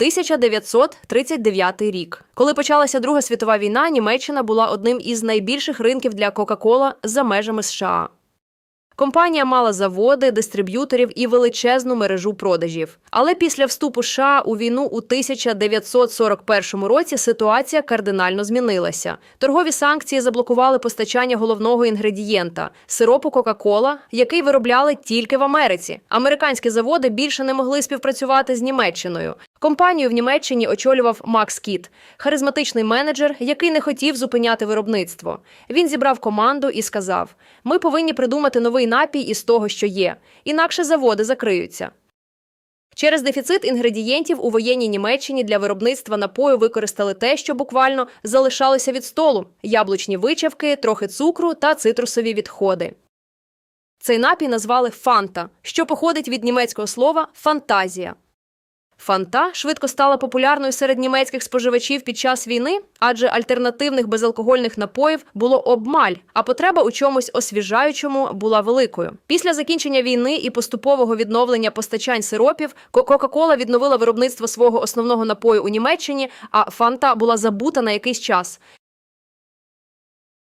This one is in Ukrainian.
1939 рік. Коли почалася Друга світова війна, Німеччина була одним із найбільших ринків для Кока-Кола за межами США. Компанія мала заводи, дистриб'юторів і величезну мережу продажів. Але після вступу США у війну у 1941 році ситуація кардинально змінилася. Торгові санкції заблокували постачання головного інгредієнта сиропу Кока-Кола, який виробляли тільки в Америці. Американські заводи більше не могли співпрацювати з Німеччиною. Компанію в Німеччині очолював Макс Кіт, харизматичний менеджер, який не хотів зупиняти виробництво. Він зібрав команду і сказав: Ми повинні придумати новий напій із того, що є, інакше заводи закриються. Через дефіцит інгредієнтів у воєнній Німеччині для виробництва напою використали те, що буквально залишалося від столу: яблучні вичавки, трохи цукру та цитрусові відходи. Цей напій назвали фанта, що походить від німецького слова фантазія. Фанта швидко стала популярною серед німецьких споживачів під час війни, адже альтернативних безалкогольних напоїв було обмаль, а потреба у чомусь освіжаючому була великою. Після закінчення війни і поступового відновлення постачань сиропів Ко- Кока-Кола відновила виробництво свого основного напою у Німеччині, а фанта була забута на якийсь час.